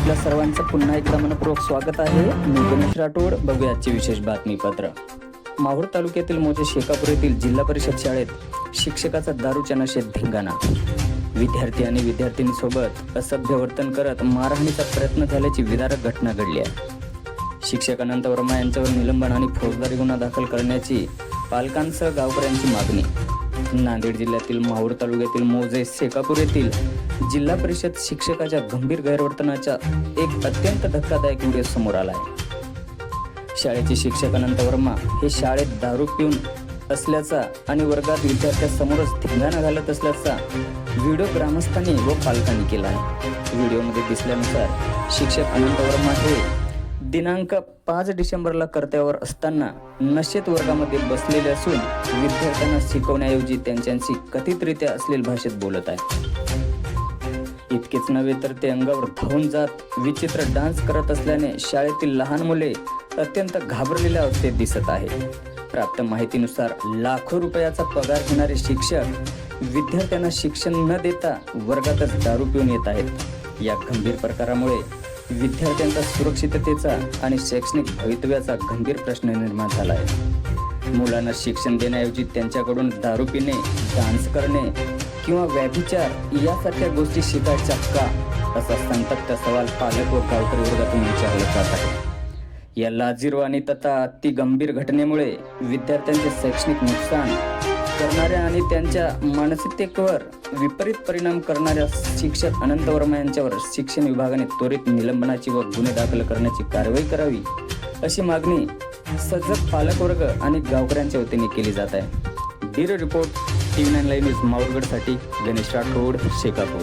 आपल्या सर्वांचं पुन्हा एकदा मनपूर्वक स्वागत आहे. मी गणेश राठोड. बघूया आजची विशेष बातमीपत्र. माहूर तालुक्यातील मोजे शेकापूर येथील जिल्हा परिषद शाळेत शिक्षकाचा दारूच्या नशेत धिंगाणा. विद्यार्थी आणि विद्यार्थिनीसोबत असभ्य वर्तन करत मारहाणीचा प्रयत्न झाल्याची विदारक घटना घडली आहे. शिक्षक अनंत वर्मा यांच्यावर निलंबन आणि फौजदारी गुन्हा दाखल करण्याची पालकांसह गावकऱ्यांची मागणी. नांदेड जिल्ह्यातील माहूर तालुक्यातील मोजे शेकापूर येथील जिल्हा परिषद शिक्षकाच्या गंभीर गैरवर्तनाचा एक अत्यंत धक्कादायक व्हिडिओ समोर आला आहे. शाळेचे शिक्षक अनंत वर्मा हे शाळेत दारू पिऊन असल्याचा आणि वर्गात विद्यार्थ्यासमोरच धिंगाणा घालत असल्याचा व्हिडिओ ग्रामस्थांनी व पालकांनी केला आहे. व्हिडिओमध्ये दिसल्यानुसार शिक्षक अनंत वर्मा हे दिनांक पाच डिसेंबरला कर्त्यावर असताना नशेत वर्गामध्ये बसलेले असून विद्यार्थ्यांना शिकवण्याऐवजी त्यांच्याशी कथितरित्या असलेल्या भाषेत बोलत आहे. इतकेच नव्हे तर ते अंगावर धावून जात विचित्र डान्स करत असल्याने शाळेतील लहान मुले अत्यंत घाबरलेल्या अवस्थेत दिसत आहे. प्राप्त माहितीनुसार लाखो रुपयाचा पगार घेणारे शिक्षक विद्यार्थ्यांना शिक्षण न देता वर्गातच दारू पिऊन येत आहेत. या गंभीर प्रकारामुळे विद्यार्थ्यांचा सुरक्षिततेचा आणि शैक्षणिक भवितव्याचा गंभीर प्रश्न निर्माण झाला आहे मुलांना शिक्षण देण्याऐवजी त्यांच्याकडून दारू पिणे डान्स करणे किंवा व्याभिचार यासारख्या गोष्टी शिकायच्या का असा संतप्त सवाल पालक व गावकरी वर्गातून विचारला जात आहे या लाजीरवाणी तथा अति गंभीर घटनेमुळे विद्यार्थ्यांचे शैक्षणिक नुकसान करणाऱ्या आणि त्यांच्या मानसिकतेवर विपरीत परिणाम करणाऱ्या शिक्षक अनंत वर्मा यांच्यावर शिक्षण विभागाने त्वरित निलंबनाची व गुन्हे दाखल करण्याची कारवाई करावी अशी मागणी सजग पालकवर्ग आणि गावकऱ्यांच्या वतीने केली जात आहे. Bureau report T V nine live news माऊरगडसाठी Ganesh Rathod Shekapur.